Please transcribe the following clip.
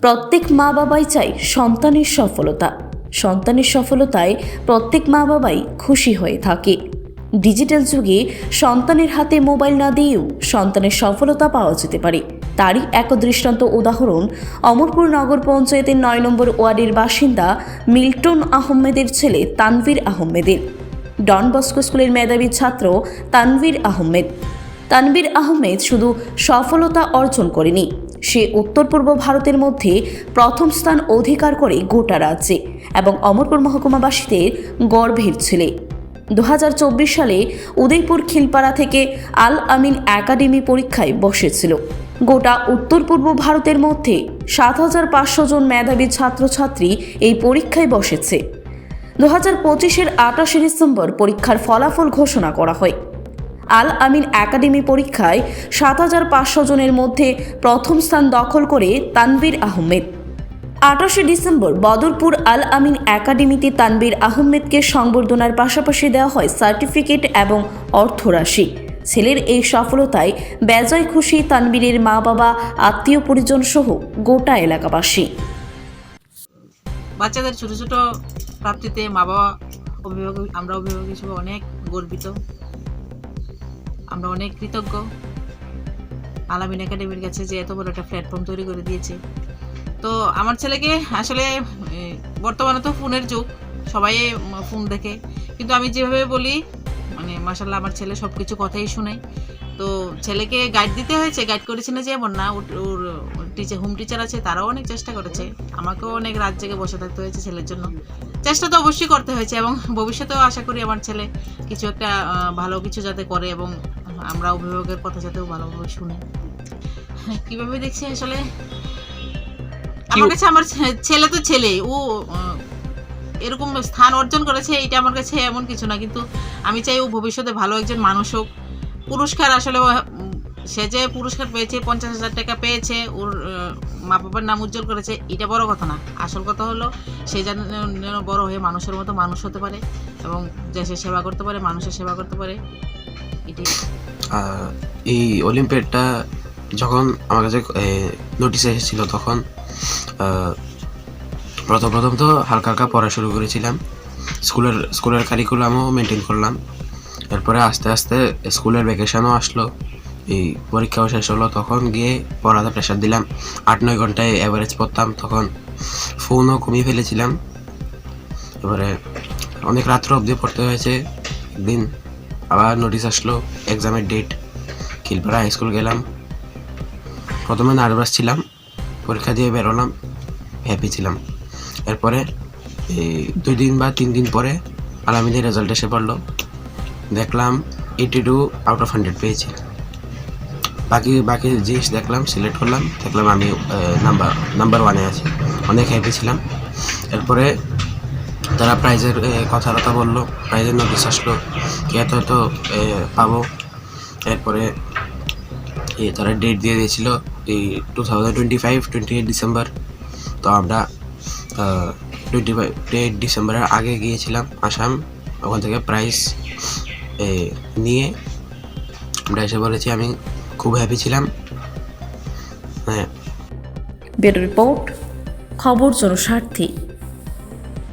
প্রত্যেক মা বাবাই চায় সন্তানের সফলতা। সন্তানের সফলতায় প্রত্যেক মা বাবাই খুশি হয়ে থাকে। ডিজিটাল যুগে সন্তানের হাতে মোবাইল না দিয়েও সন্তানের সফলতা পাওয়া যেতে পারে। তারই এক দৃষ্টান্ত উদাহরণ অমরপুর নগর পঞ্চায়েতের নয় নম্বর ওয়ার্ডের বাসিন্দা মিল্টন আহমেদের ছেলে তানভীর আহমেদের। ডন বস্কো স্কুলের মেধাবী ছাত্র তানভীর আহমেদ। তানভীর আহমেদ শুধু সফলতা অর্জন করেনি সে উত্তর পূর্ব ভারতের মধ্যে প্রথম স্থান অধিকার করে গোটা রাজ্যে এবং অমরপুর মহকুমাবাসীদের গর্ভের ছেলে। দু হাজার চব্বিশ সালে উদয়পুর খিলপাড়া থেকে আল আমিন একাডেমি পরীক্ষায় বসেছিল। গোটা উত্তর পূর্ব ভারতের মধ্যে সাত হাজার পাঁচশো জন মেধাবী ছাত্রছাত্রী এই পরীক্ষায় বসেছে। দু হাজার পঁচিশের আঠাশে ডিসেম্বর পরীক্ষার ফলাফল ঘোষণা করা হয়। আল আমিন একাডেমি পরীক্ষায় সাত হাজার পাঁচশো জনের মধ্যে প্রথম স্থান দখল করে তানবীর আহমেদ। আঠাশে ডিসেম্বর বদরপুর আল আমিন একাডেমিতে তানবীর আহমেদকে সংবর্ধনার পাশাপাশি দেওয়া হয় সার্টিফিকেট এবং অর্থরাশি। ছেলের এই সফলতায় বেজায় খুশি তানবীরের মা বাবা আত্মীয় পরিজন সহ গোটা এলাকাবাসী। বাচ্চাদের ছোট ছোট প্রাপ্তিতে মা বাবা অভিভাবক, আমরা অভিভাবক হিসেবে অনেক গর্বিত। আমরা অনেক কৃতজ্ঞ। আলামিন একাডেমির কাছে যে এত বড় একটা প্ল্যাটফর্ম তৈরি করে দিয়েছে। তো আমার ছেলেকে আসলে বর্তমানে তো ফোনের যুগ, সবাই ফোন দেখে। কিন্তু আমি যেভাবে বলি মানে মাসাল্লাহ আমার ছেলে সব কিছু কথাই শুনে তো ছেলেকে গাইড দিতে হয়েছে গাইড করেছে না যে এমন না, ওর- টিচার হোম টিচার আছে, তারাও অনেক চেষ্টা করেছে। আমাকেও অনেক রাত জেগে বসে থাকতে হয়েছে ছেলের জন্য। চেষ্টা তো অবশ্যই করতে হয়েছে এবং ভবিষ্যতেও আশা করি আমার ছেলে কিছু একটা ভালো কিছু যাতে করে এবং আমরা অভিভাবকের কথা যাতেও ভালোভাবে শুনি। কীভাবে দেখছি আসলে? আমার কাছে আমার ছেলে তো ছেলে ও এরকম স্থান অর্জন করেছে এটা আমার কাছে এমন কিছু না। কিন্তু আমি চাই ও ভবিষ্যতে ভালো একজন মানুষ হোক। পুরস্কার আসলে সে যে পুরস্কার পেয়েছে পঞ্চাশ হাজার টাকা পেয়েছে ওর মা বাবার নাম উজ্জ্বল করেছে এটা বড় কথা না। আসল কথা হলো সে যেন বড় হয়ে মানুষের মতো মানুষ হতে পারে এবং দেশের সেবা করতে পারে মানুষের সেবা করতে পারে এটি। আহ, এই অলিম্পিয়াডটা যখন আমার কাছে নোটিস এসেছিল তখন প্রথম প্রথম তো হালকা হালকা পড়া শুরু করেছিলাম। স্কুলের স্কুলের কারিকুলামও মেনটেন করলাম। এরপরে আস্তে আস্তে স্কুলের ভ্যাকেশনও আসলো। এই পরীক্ষাও শেষ হলো, তখন গিয়ে পড়াতে প্রেশার দিলাম। আট, নয় ঘন্টায় অ্যাভারেজ পড়তাম, তখন ফোনও কমিয়ে ফেলেছিলাম। এবারে অনেক রাত্র অবধি পড়তে হয়েছে, একদিন আবার নোটিশ আসলো এক্সামের ডেট খিলপাড়া হাই স্কুল গেলাম। প্রথমে নার্ভাস ছিলাম, পরীক্ষা দিয়ে বেরোলাম হ্যাপি ছিলাম। এরপরে এই দুই দিন বা তিন দিন পরে আলামিনের রেজাল্ট এসে পড়ল। দেখলাম eighty two out of hundred পেয়েছি। বাকি বাকি জিনিস দেখলাম সিলেক্ট করলাম, দেখলাম আমি নাম্বার নাম্বার ওয়ানে আছি। অনেক হ্যাপি ছিলাম। এরপরে তারা প্রাইজের কথা কথা বলল প্রাইজের নোটিশ আসলো এত এত পাবো। এরপরে তারা ডেট দিয়ে দিয়েছিল, এই two thousand twenty five twenty eight December তো আমরা টোয়েন্টি ফাইভ এইট ডিসেম্বরের আগে গিয়েছিলাম আসাম। ওখান থেকে প্রাইজ নিয়ে আমরা এসে বলেছি, আমি খুব হ্যাপি ছিলাম। হ্যাঁ। ব্যুরো রিপোর্ট খবর জনস্বার্থে।